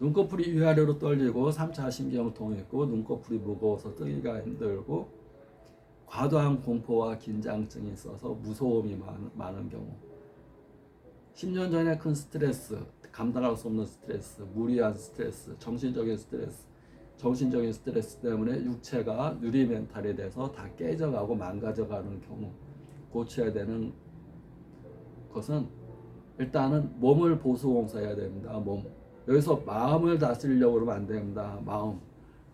눈꺼풀이 위아래로 떨리고 3차 신경통이 있고 눈꺼풀이 무거워서 뜨기가 힘들고 과도한 공포와 긴장증이 있어서 무서움이 많, 많은 경우 10년 전에 큰 스트레스, 감당할 수 없는 스트레스, 무리한 스트레스, 정신적인 스트레스, 정신적인 스트레스 때문에 육체가 누리멘탈이 돼서 다 깨져가고 망가져가는 경우 고쳐야 되는 것은 일단은 몸을 보수공사해야 됩니다. 몸. 여기서 마음을 다스리려고 그러면 안 됩니다. 마음.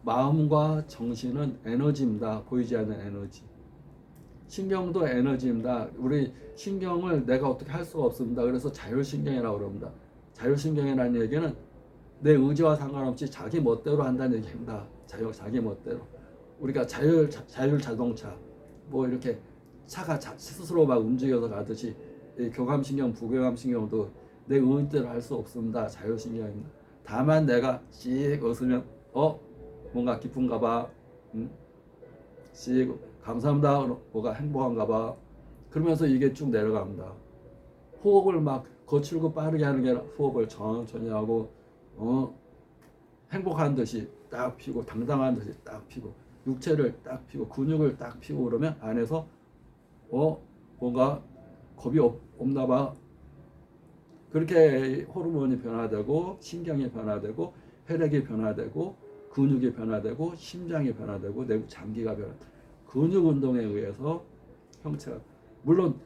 마음과 정신은 에너지입니다. 보이지 않는 에너지. 신경도 에너지입니다. 우리 신경을 내가 어떻게 할 수가 없습니다. 그래서 자율신경이라고 그럽니다. 자율신경이라는 얘기는 내 의지와 상관없이 자기 멋대로 한다는 얘기입니다. 자유, 자기 멋대로. 우리가 자율, 자, 자율 자동차, 뭐 이렇게 차가 자, 스스로 막 움직여서 가듯이 이 교감신경, 부교감신경도 내 의지대로 할 수 없습니다. 자율신경입니다. 다만 내가 씩 웃으면 어 뭔가 기쁜가 봐. 음? 씩 감사합니다. 뭐가 행복한가 봐. 그러면서 이게 쭉 내려갑니다. 호흡을 막 거칠고 빠르게 하는 게 아니라 호흡을 천천히 하고 어 행복한 듯이 딱 피고 당당한 듯이 딱 피고 육체를 딱 피고 근육을 딱 피고 그러면 안에서 어 뭔가 겁이 없, 없나 봐. 그렇게 호르몬이 변화되고 신경이 변화되고 혈액이 변화되고 근육이 변화되고 심장이 변화되고 내부 장기가 변화. 근육 운동에 의해서 형체가 물론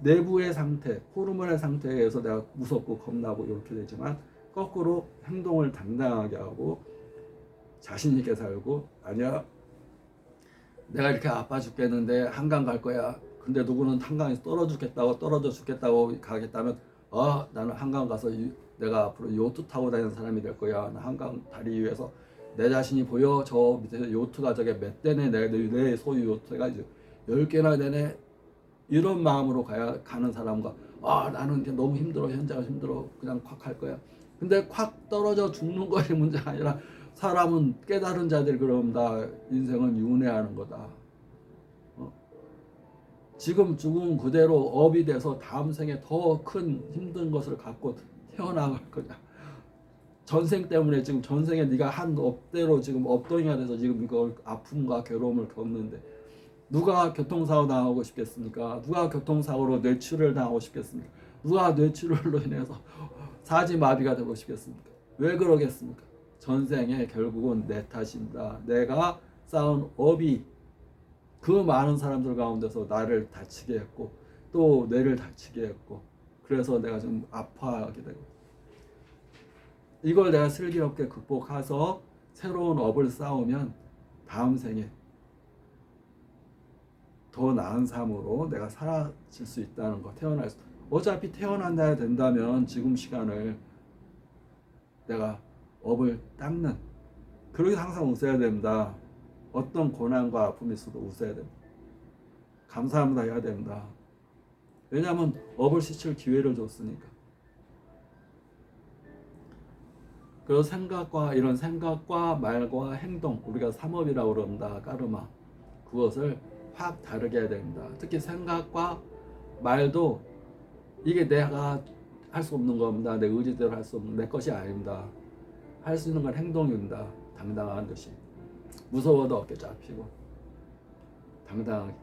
내부의 상태, 호르몬의 상태에 의해서 내가 무섭고 겁나고 이렇게 되지만 거꾸로 행동을 당당하게 하고 자신 있게 살고 아니야 내가 이렇게 아파 죽겠는데 한강 갈 거야. 근데 누구는 한강에서 떨어 죽겠다고 떨어져 죽겠다고 가겠다면 아 나는 한강 가서 이- 내가 앞으로 요트 타고 다니는 사람이 될 거야. 나 한강 다리 위에서 내 자신이 보여 저 밑에 요트가 저게 몇 대네 내, 내 소유 요트가 이제 열 개나 되네 이런 마음으로 가야 가는 사람과 아 나는 이제 너무 힘들어 현장은 힘들어 그냥 콱 할 거야. 근데 콱 떨어져 죽는 것이 문제가 아니라 사람은 깨달은 자들이 그럽니다. 인생은 윤회하는 거다. 어? 지금 죽은 그대로 업이 돼서 다음 생에 더 큰 힘든 것을 갖고 태어나갈 거냐. 전생 때문에 지금 전생에 네가 한 업대로 지금 업동이가 돼서 지금 이걸 아픔과 괴로움을 겪는데 누가 교통사고 당하고 싶겠습니까? 누가 교통사고로 뇌출혈 당하고 싶겠습니까? 누가 뇌출혈로 인해서 사지마비가 되고 싶겠습니까? 왜 그러겠습니까? 전생에 결국은 내 탓입니다. 내가 쌓은 업이 그 많은 사람들 가운데서 나를 다치게 했고 또 뇌를 다치게 했고 그래서 내가 좀 아파하게 되고. 이걸 내가 슬기롭게 극복해서 새로운 업을 쌓으면 다음 생에 더 나은 삶으로 내가 살아질 수 있다는 거 태어날 수 어차피 태어난다 된다면 지금 시간을 내가 업을 닦는 그러기 항상 웃어야 됩니다 어떤 고난과 아픔이 있어도 웃어야 됩니다 감사합니다 해야 됩니다 왜냐하면 업을 씻을 기회를 줬으니까 그래서 생각과 이런 생각과 말과 행동 우리가 삼업이라고 그럽니다 까르마 그것을 확 다르게 해야 됩니다. 특히 생각과 말도 이게 내가 할 수 없는 겁니다. 내 의지대로 할 수 없는 내 것이 아닙니다. 할 수 있는 건 행동입니다. 당당한 듯이 무서워도 어깨 잡히고 당당하게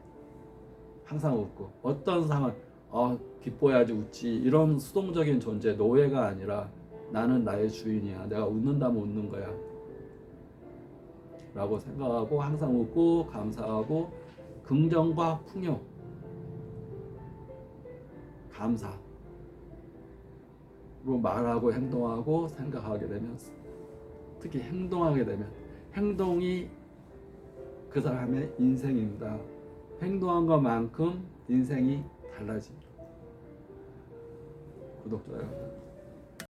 항상 웃고 어떤 상황 어, 기뻐야지 웃지 이런 수동적인 존재 노예가 아니라 나는 나의 주인이야. 내가 웃는다면 웃는 거야. 라고 생각하고 항상 웃고 감사하고 긍정과 풍요 감사로 말하고 행동하고 생각하게 되면 특히 행동하게 되면 행동이 그 사람의 인생입니다. 행동한 것만큼 인생이 달라집니다. 구독, 좋아요.